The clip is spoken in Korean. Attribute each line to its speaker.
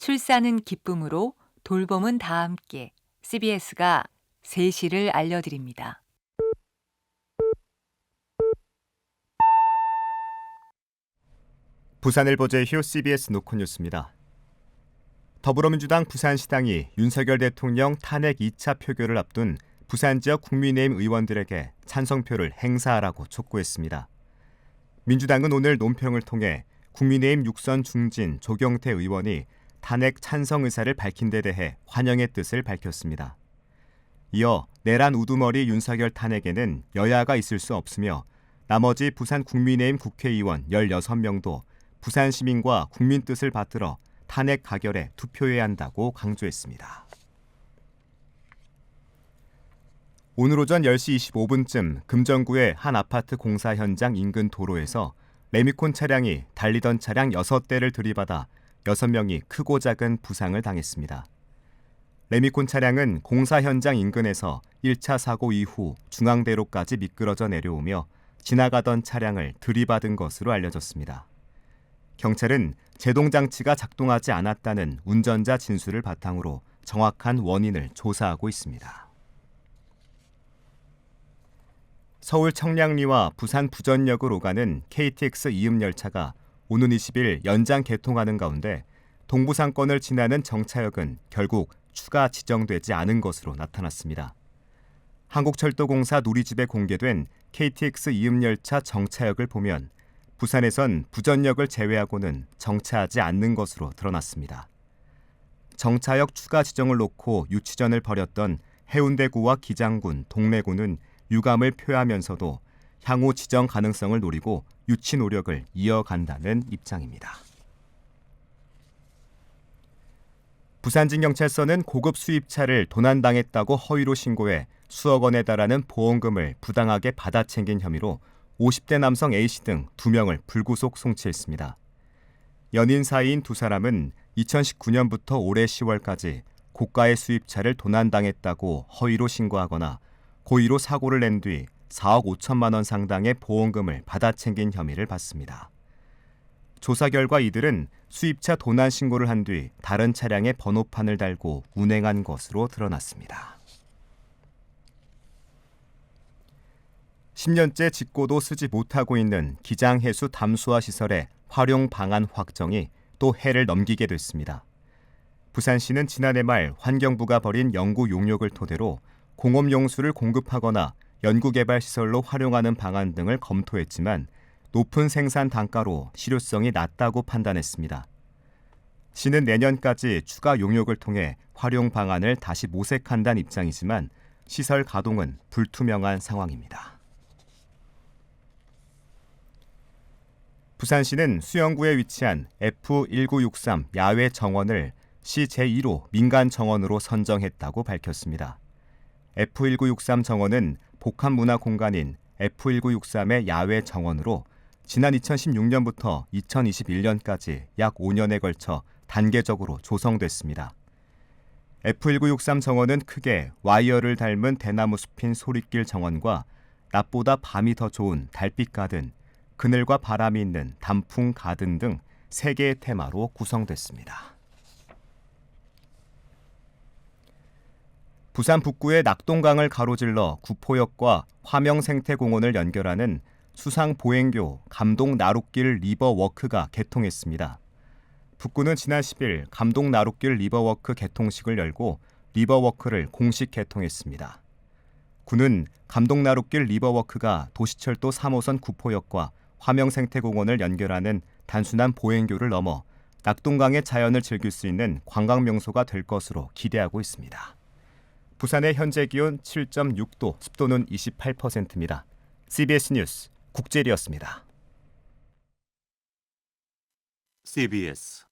Speaker 1: 출산은 기쁨으로 돌봄은 다 함께 CBS가 3시를 알려드립니다.
Speaker 2: 부산일보제 휴 CBS 노컷 뉴스입니다. 더불어민주당 부산시당이 윤석열 대통령 탄핵 2차 표결을 앞둔 부산 지역 국민의힘 의원들에게 찬성표를 행사하라고 촉구했습니다. 민주당은 오늘 논평을 통해 국민의힘 육선 중진 조경태 의원이 탄핵 찬성 의사를 밝힌 데 대해 환영의 뜻을 밝혔습니다. 이어 내란 우두머리 윤석열 탄핵에는 여야가 있을 수 없으며 나머지 부산 국민의힘 국회의원 16명도 부산 시민과 국민 뜻을 받들어 탄핵 가결에 투표해야 한다고 강조했습니다. 오늘 오전 10시 25분쯤 금정구의 한 아파트 공사 현장 인근 도로에서 레미콘 차량이 달리던 차량 6대를 들이받아 6명이 크고 작은 부상을 당했습니다. 레미콘 차량은 공사 현장 인근에서 1차 사고 이후 중앙대로까지 미끄러져 내려오며 지나가던 차량을 들이받은 것으로 알려졌습니다. 경찰은 제동 장치가 작동하지 않았다는 운전자 진술을 바탕으로 정확한 원인을 조사하고 있습니다. 서울 청량리와 부산 부전역을 오가는 KTX 이음 열차가 오는 20일 연장 개통하는 가운데 동부상권을 지나는 정차역은 결국 추가 지정되지 않은 것으로 나타났습니다. 한국철도공사 누리집에 공개된 KTX 이음 열차 정차역을 보면 부산에선 부전역을 제외하고는 정차하지 않는 것으로 드러났습니다. 정차역 추가 지정을 놓고 유치전을 벌였던 해운대구와 기장군, 동래구는 유감을 표하면서도 향후 지정 가능성을 노리고 유치 노력을 이어간다는 입장입니다. 부산진경찰서는 고급 수입차를 도난당했다고 허위로 신고해 수억 원에 달하는 보험금을 부당하게 받아 챙긴 혐의로 50대 남성 A씨 등 2명을 불구속 송치했습니다. 연인 사이인 두 사람은 2019년부터 올해 10월까지 고가의 수입차를 도난당했다고 허위로 신고하거나 고의로 사고를 낸 뒤 4억 5천만 원 상당의 보험금을 받아 챙긴 혐의를 받습니다. 조사 결과 이들은 수입차 도난 신고를 한 뒤 다른 차량에 번호판을 달고 운행한 것으로 드러났습니다. 10년째 짓고도 쓰지 못하고 있는 기장해수 담수화 시설의 활용 방안 확정이 또 해를 넘기게 됐습니다. 부산시는 지난해 말 환경부가 벌인 연구 용역을 토대로 공업 용수를 공급하거나 연구개발 시설로 활용하는 방안 등을 검토했지만 높은 생산 단가로 실효성이 낮다고 판단했습니다. 시는 내년까지 추가 용역을 통해 활용 방안을 다시 모색한다는 입장이지만 시설 가동은 불투명한 상황입니다. 부산시는 수영구에 위치한 F1963 야외 정원을 시 제1호 민간 정원으로 선정했다고 밝혔습니다. F1963 정원은 복합 문화 공간인 F1963의 야외 정원으로 지난 2016년부터 2021년까지 약 5년에 걸쳐 단계적으로 조성됐습니다. F1963 정원은 크게 와이어를 닮은 대나무 숲인 소리길 정원과 낮보다 밤이 더 좋은 달빛 가든, 그늘과 바람이 있는 단풍 가든 등세 개의 테마로 구성됐습니다. 부산 북구의 낙동강을 가로질러 구포역과 화명생태공원을 연결하는 수상 보행교 감동 나룻길 리버워크가 개통했습니다. 북구는 지난 10일 감동 나룻길 리버워크 개통식을 열고 리버워크를 공식 개통했습니다. 구는 감동 나룻길 리버워크가 도시철도 3호선 구포역과 화명생태공원을 연결하는 단순한 보행교를 넘어 낙동강의 자연을 즐길 수 있는 관광 명소가 될 것으로 기대하고 있습니다. 부산의 현재 기온 7.6도, 습도는 28%입니다. CBS 뉴스 국제리였습니다.
Speaker 3: CBS